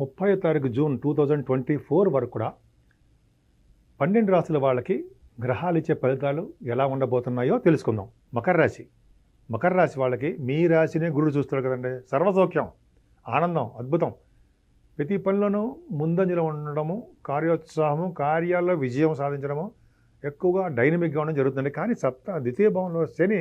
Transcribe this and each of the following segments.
ముప్పై తారీఖు June two thousand twenty four వరకు కూడా పన్నెండు రాశుల వాళ్ళకి గ్రహాలు ఇచ్చే ఫలితాలు ఎలా ఉండబోతున్నాయో తెలుసుకుందాం. మకర రాశి. మకర రాశి వాళ్ళకి మీ రాశినే గురుడు చూస్తారు కదండి. సర్వసౌఖ్యం ఆనందం అద్భుతం. ప్రతి పనిలోనూ ముందంజలో ఉండడము కార్యోత్సాహము కార్యాల్లో విజయం సాధించడము ఎక్కువగా డైనమిక్గా ఉండడం జరుగుతుంది. కానీ సప్త ద్వితీయ భావంలో శని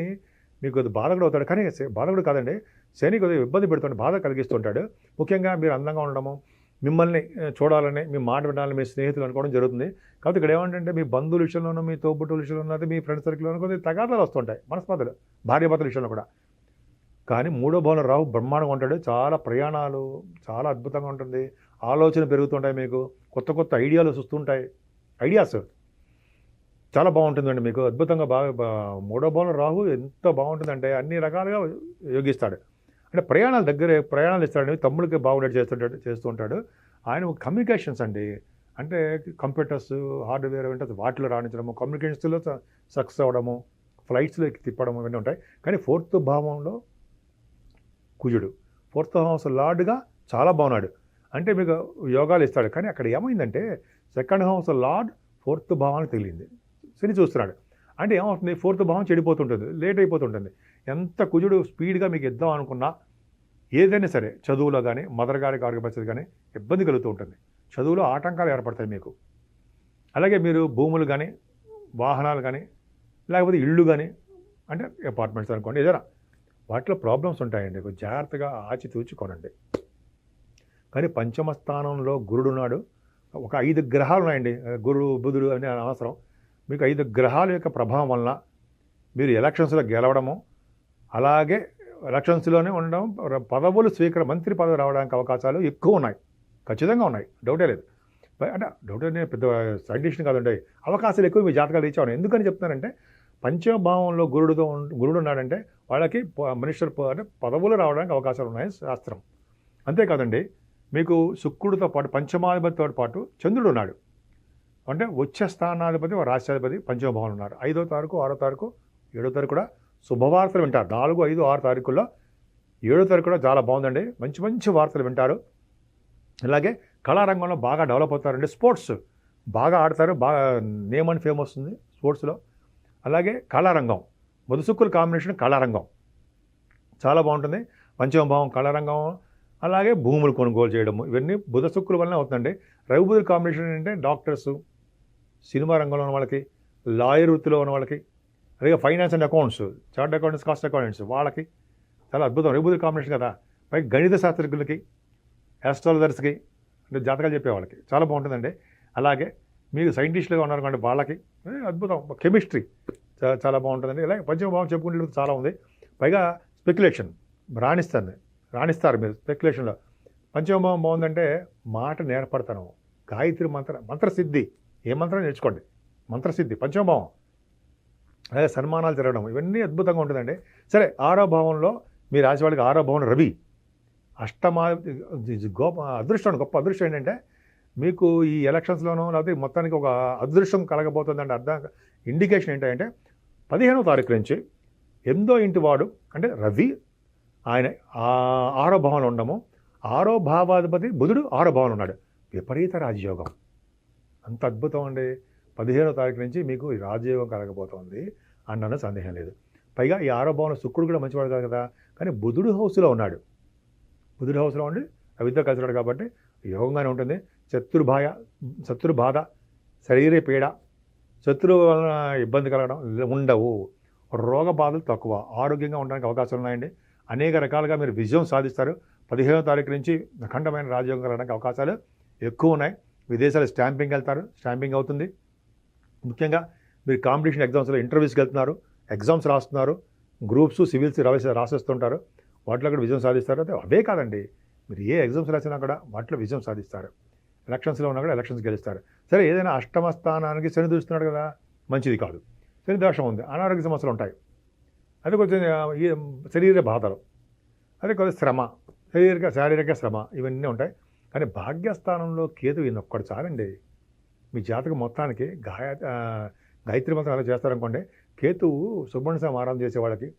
మీకు కొద్ది బాధకుడు అవుతాడు. కానీ బాధకుడు కాదండి. శని కొద్దిగా ఇబ్బంది పెడుతుంటే బాధ కలిగిస్తుంటాడు. ముఖ్యంగా మీరు అందంగా ఉండడము మిమ్మల్ని చూడాలని మీ మాట వినాలని మీ స్నేహితులు అనుకోవడం జరుగుతుంది. కాబట్టి ఇక్కడ ఏమంటే మీ బంధువుల విషయంలోనూ మీ తోబుట్టుల విషయంలో మీ ఫ్రెండ్ సర్కిల్లోనూ కొద్దిగా తగాదాలు వస్తుంటాయి. మనస్పర్ధలు భార్యాభర్తల విషయంలో కూడా. కానీ మూడో భవన రావు బ్రహ్మాండంగా ఉంటాడు. చాలా ప్రయాణాలు చాలా అద్భుతంగా ఉంటుంది. ఆలోచన పెరుగుతుంటాయి మీకు. కొత్త కొత్త ఐడియాలు వస్తుంటాయి. ఐడియాస్. చాలా బాగుంటుందండి మీకు. అద్భుతంగా బాగా మూడో భవనం రాహు ఎంత బాగుంటుందంటే అన్ని రకాలుగా యోగిస్తాడు. అంటే ప్రయాణాలు దగ్గర ప్రయాణాలు ఇస్తాడు తమ్ముడికి బాగుండేది చేస్తుంటాడు చేస్తూ ఉంటాడు ఆయన కమ్యూనికేషన్స్ అండి. అంటే కంప్యూటర్స్ హార్డ్వేర్ అంటే వాటిలో రాణించడము కమ్యూనికేషన్స్లో సక్సెస్ అవ్వడము ఫ్లైట్స్లో ఎక్కి తిప్పడం ఇవన్నీ ఉంటాయి. కానీ ఫోర్త్ భావంలో కుజుడు. ఫోర్త్ హౌస్ లార్డ్గా చాలా బాగున్నాడు. అంటే మీకు యోగాలు ఇస్తాడు. కానీ అక్కడ ఏమైందంటే సెకండ్ హౌస్ లార్డ్ ఫోర్త్ భావానికి తగిలింది. శని చూస్తున్నాడు. అంటే ఏమవుతుంది? ఫోర్త్ భావం చెడిపోతుంటుంది లేట్ అయిపోతుంటుంది. ఎంత కుజుడు స్పీడ్గా మీకు ఇద్దాం అనుకున్నా ఏదైనా సరే చదువులో కానీ మదర్ గారికి ఆరోగ్య పరిస్థితి కానీ ఇబ్బంది కలుగుతూ ఉంటుంది చదువులో ఆటంకాలు ఏర్పడతాయి మీకు. అలాగే మీరు భూములు కానీ వాహనాలు కానీ లేకపోతే ఇళ్ళు కానీ అంటే అపార్ట్మెంట్స్ అనుకోండి ఏదైనా వాటిలో ప్రాబ్లమ్స్ ఉంటాయండి. జాగ్రత్తగా ఆచితూచి కొనండి. కానీ పంచమ స్థానంలో ఒక ఐదు గ్రహాలు ఉన్నాయండి. గురుడు బుధుడు అని అవసరం మీకు ఐదు గ్రహాల యొక్క ప్రభావం వలన మీరు ఎలక్షన్స్లో గెలవడము అలాగే ఎలక్షన్స్లోనే ఉండడం పదవులు స్వీకర మంత్రి పదవి రావడానికి అవకాశాలు ఎక్కువ ఉన్నాయి. ఖచ్చితంగా ఉన్నాయి. డౌటే లేదు. అంటే డౌటే నేను పెద్ద సైంటిస్ట్ కాదండి. అవకాశాలు ఎక్కువ మీ జాతకాలు రీచ్ అవునాయి ఎందుకని చెప్తున్నానంటే పంచభావంలో గురుడుతో గురుడు ఉన్నాడంటే వాళ్ళకి మినిస్టర్ అంటే పదవులు రావడానికి అవకాశాలు ఉన్నాయి శాస్త్రం. అంతేకాదండి మీకు శుక్రుడితో పాటు పంచమాధిపతితో పాటు చంద్రుడు ఉన్నాడు. అంటే వచ్చే స్థానాధిపతి ఒక రాష్ట్రాధిపతి పంచమభావం ఉన్నారు. ఐదో తారీఖు ఆరో తారీఖు ఏడో తారీఖు కూడా శుభవార్తలు వింటారు. నాలుగు ఐదు ఆరు తారీఖుల్లో ఏడో తారీఖు కూడా చాలా బాగుందండి. మంచి మంచి వార్తలు వింటారు. అలాగే కళారంగంలో బాగా డెవలప్ అవుతారండి. స్పోర్ట్స్ బాగా ఆడతారు. బాగా నేమ్ అండ్ ఫేమ్ వస్తుంది స్పోర్ట్స్లో. అలాగే కళారంగం ముదుసుక్కుల కాంబినేషన్ కళారంగం చాలా బాగుంటుంది. పంచమభావం కళారంగం అలాగే భూములు కొనుగోలు చేయడము ఇవన్నీ బుధ శుక్రుల వల్లనే అవుతుందండి. రవి బుధుల కాంబినేషన్ ఏంటంటే డాక్టర్స్ సినిమా రంగంలో ఉన్న వాళ్ళకి లాయర్ వృత్తిలో ఉన్న వాళ్ళకి అలాగే finance and accounts chart accounts cost accounts వాళ్ళకి చాలా అద్భుతం. రేపు కాంబినేషన్ కదా. పైగా గణిత శాస్త్రజ్ఞులకి ఆస్ట్రాలజర్స్కి అంటే జాతకాలు చెప్పే వాళ్ళకి చాలా బాగుంటుందండి. అలాగే మీరు సైంటిస్టులుగా ఉన్నారు కాబట్టి వాళ్ళకి అద్భుతం. కెమిస్ట్రీ చాలా చాలా బాగుంటుందండి. ఇలాగే పంచమభావం చెప్పుకుంటే చాలా ఉంది. పైగా స్పెక్యులేషన్ రాణిస్తుంది రాణిస్తారు మీరు స్పెక్యులేషన్లో. పంచమభావం బాగుందంటే మాట నేర్పడతాను గాయత్రి మంత్ర మంత్రసిద్ధి. ఏ మంత్రం నేర్చుకోండి? మంత్రసిద్ధి పంచమభావం. అదే సన్మానాలు జరగడం ఇవన్నీ అద్భుతంగా ఉంటుందండి. సరే ఆరో భావంలో మీ రాశి వాళ్ళకి ఆరో భావం రవి. అష్టమా గోప గొప్ప అదృష్టం గొప్ప అదృష్టం ఏంటంటే మీకు ఈ ఎలక్షన్స్లోనూ లేకపోతే మొత్తానికి ఒక అదృష్టం కలగబోతుందండి అర్థం ఇండికేషన్ ఏంటంటే పదిహేనో తారీఖు నుంచి ఎనిమిదో ఇంటి వాడు అంటే రవి ఆయన ఆరో భావంలో ఉండము. ఆరో భావాధిపతి బుధుడు ఆరో భావంలో ఉన్నాడు. విపరీత రాజయోగం. అంత అద్భుతం అండి. పదిహేనో తారీఖు నుంచి మీకు రాజయోగం కలగబోతోంది అన్న సందేహం లేదు. పైగా ఈ ఆరో భావంలో శుక్రుడు కూడా మంచివాడు కాదు కదా. కానీ బుధుడు హౌస్లో ఉన్నాడు. బుధుడు హౌస్లో ఉండి రవితో కలిసి ఉన్నాడు కాబట్టి యోగంగానే ఉంటుంది. శత్రుభాయ శత్రుబాధ శరీర పీడ శత్రువు వలన ఇబ్బంది కలగడం ఉండవు. రోగ బాధలు తక్కువ. ఆరోగ్యంగా ఉండడానికి అవకాశాలు ఉన్నాయండి. అనేక రకాలుగా మీరు విజయం సాధిస్తారు. పదిహేనో తారీఖు నుంచి అఖండమైన రాజయోగం కలగడానికి అవకాశాలు ఎక్కువ ఉన్నాయి. విదేశాలు స్టాంపింగ్ వెళ్తారు స్టాంపింగ్ అవుతుంది. ముఖ్యంగా మీరు కాంపిటీషన్ ఎగ్జామ్స్లో ఇంటర్వ్యూస్కి వెళ్తున్నారు ఎగ్జామ్స్ రాస్తున్నారు గ్రూప్స్ సివిల్స్ రాసి రాసేస్తుంటారు. వాటిలో కూడా విజయం సాధిస్తారు. అదే అవే కాదండి. మీరు ఏ ఎగ్జామ్స్ రాసినా కూడా వాటిలో విజయం సాధిస్తారు. ఎలక్షన్స్లో ఉన్నా కూడా ఎలక్షన్స్ గెలుస్తారు. సరే ఏదైనా అష్టమ స్థానానికి శని చూస్తున్నాడు కదా మంచిది కాదు. శని దోషం ఉంది అనారోగ్య సమస్యలు ఉంటాయి. అది కొంచెం శరీర బాధలు. అదే కొంచెం శ్రమ శారీరక శారీరక శ్రమ ఇవన్నీ ఉంటాయి. కానీ భాగ్యస్థానంలో కేతు ఈయన ఒక్కడు చాలండి. మీ జాతకం మొత్తానికి గాయ గాయత్రి మంత్రం అలా చేస్తారనుకోండి కేతువు సుబ్రహ్మణ్య స్వామి ఆరాధన చేసేవాళ్ళకి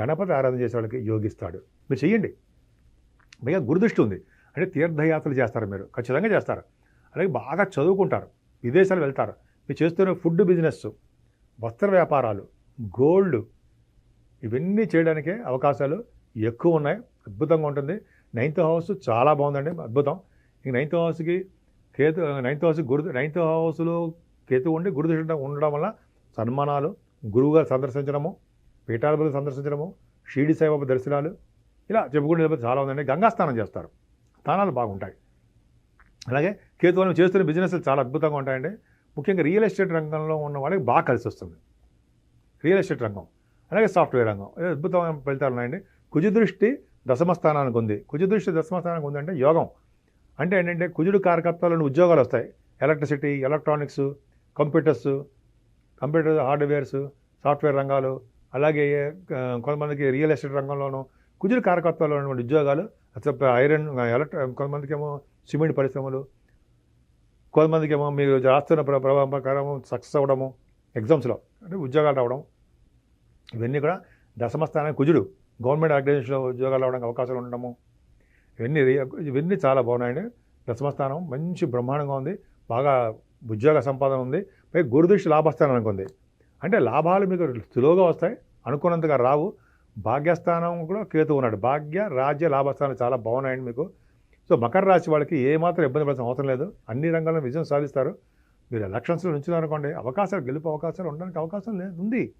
గణపతి ఆరాధన చేసేవాళ్ళకి యోగిస్తాడు. మీరు చెయ్యండి. పైగా గురుదృష్టి ఉంది. అంటే తీర్థయాత్రలు చేస్తారు మీరు ఖచ్చితంగా చేస్తారు. అలాగే బాగా చదువుకుంటారు విదేశాలు వెళ్తారు. మీరు చేస్తున్న ఫుడ్ బిజినెస్ వస్త్ర వ్యాపారాలు గోల్డ్ ఇవన్నీ చేయడానికే అవకాశాలు ఎక్కువ ఉన్నాయి. అద్భుతంగా ఉంటుంది. నైన్త్ హౌస్ చాలా బాగుందండి అద్భుతం. ఇంక నైన్త్ హౌస్కి Ketu ninth house Guru ninth హౌస్లో కేతు ఉండి గురుదృష్టి ఉండడం వల్ల సన్మానాలు గురువుగారు సందర్శించడము పీఠాధిపతి సందర్శించడము షీడి సాయిబాబా దర్శనాలు ఇలా చెప్పుకుంటే చాలా ఉందండి గంగా స్నానం చేస్తారు. స్థానాలు బాగుంటాయి. అలాగే కేతు వాళ్ళు చేస్తున్న బిజినెస్లు చాలా అద్భుతంగా ఉంటాయండి. ముఖ్యంగా రియల్ ఎస్టేట్ రంగంలో ఉన్న వాళ్ళకి బాగా కలిసి వస్తుంది. రియల్ ఎస్టేట్ రంగం అలాగే సాఫ్ట్వేర్ రంగం అద్భుతమైన ఫలితాలు ఉన్నాయండి. కుజదృష్టి దశమ స్థానానికి ఉంది. కుజు దృష్టి దశమ స్థానానికి ఉంది అంటే యోగం. అంటే ఏంటంటే కుజుడు కారకత్వాలను ఉద్యోగాలు వస్తాయి. Electricity electronics computers computer hardwares software రంగాలు అలాగే కొంతమందికి రియల్ ఎస్టేట్ రంగంలోనూ కుజుడు కారకత్వాలు ఉన్నటువంటి ఉద్యోగాలు అసలు ఐరన్ ఎలక్ట్రా కొంతమందికి ఏమో సిమెంట్ పరిశ్రమలు కొంతమందికి ఏమో మీరు రాస్తున్న ప్రభావం ప్రకారం సక్సెస్ అవ్వడము ఎగ్జామ్స్లో అంటే ఉద్యోగాలు రావడం. ఇవన్నీ కూడా దశమ స్థానం కుజుడు గవర్నమెంట్ ఆర్గనైజేషన్లో ఉద్యోగాలు అవడానికి అవకాశాలు ఉండడము. ఇవన్నీ ఇవన్నీ చాలా బాగున్నాయండి. దశమస్థానం మంచి బ్రహ్మాండంగా ఉంది. బాగా ఉద్యోగ సంపాదన ఉంది. పై గురుదృష్టి లాభస్థానం అనుకుంది. అంటే లాభాలు మీకు సులువుగా వస్తాయి. అనుకున్నంతగా రావు. భాగ్యస్థానం కూడా కేతు ఉన్నాడు. భాగ్య రాజ్య లాభస్థానాలు చాలా బాగున్నాయండి మీకు. సో మకర రాశి వాళ్ళకి ఏమాత్రం ఇబ్బంది పడాల్సిన అవసరం లేదు. అన్ని రంగాల్లో విజయం సాధిస్తారు. మీరు ఎలక్షన్స్లో నుంచున్నారనుకోండి అవకాశాలు గెలుపు అవకాశాలు ఉండడానికి అవకాశం లేదు. ఉంది.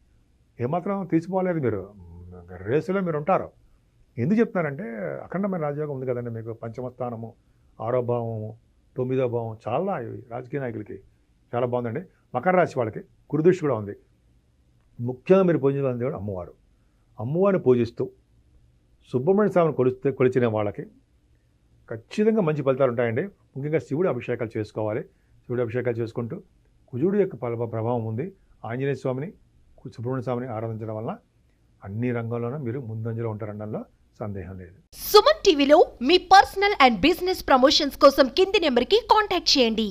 ఏమాత్రం తీసిపోలేదు మీరు. రేసులో మీరు ఉంటారు ఎందుకు చెప్తున్నారంటే అఖండమైన రాజయోగం ఉంది కదండి మీకు. పంచమ స్థానము ఆరో భావము తొమ్మిదో భావం చాలా రాజకీయ నాయకులకి చాలా బాగుందండి. మకర రాశి వాళ్ళకి కురుదృష్టి కూడా ఉంది. ముఖ్యంగా మీరు పూజించాలని దేవుడు అమ్మవారు. అమ్మవారిని పూజిస్తూ సుబ్రహ్మణ్య స్వామిని కొలిస్తే కొలిచిన వాళ్ళకి ఖచ్చితంగా మంచి ఫలితాలు ఉంటాయండి. ముఖ్యంగా శివుడి అభిషేకాలు చేసుకోవాలి. శివుడి అభిషేకాలు చేసుకుంటూ కుజుడు యొక్క ప్రభావం ఉంది. ఆంజనేయ స్వామిని సుబ్రహ్మణ్య స్వామిని ఆరాధించడం వల్ల అన్ని రంగాల్లోనూ మీరు ముందంజలో ఉంటారనడంలో సందేహం లేదు. సుమన్ టీవీలో మీ పర్సనల్ అండ్ బిజినెస్ ప్రమోషన్స్ కోసం కింది నెంబర్కి కాంటాక్ట్ చేయండి.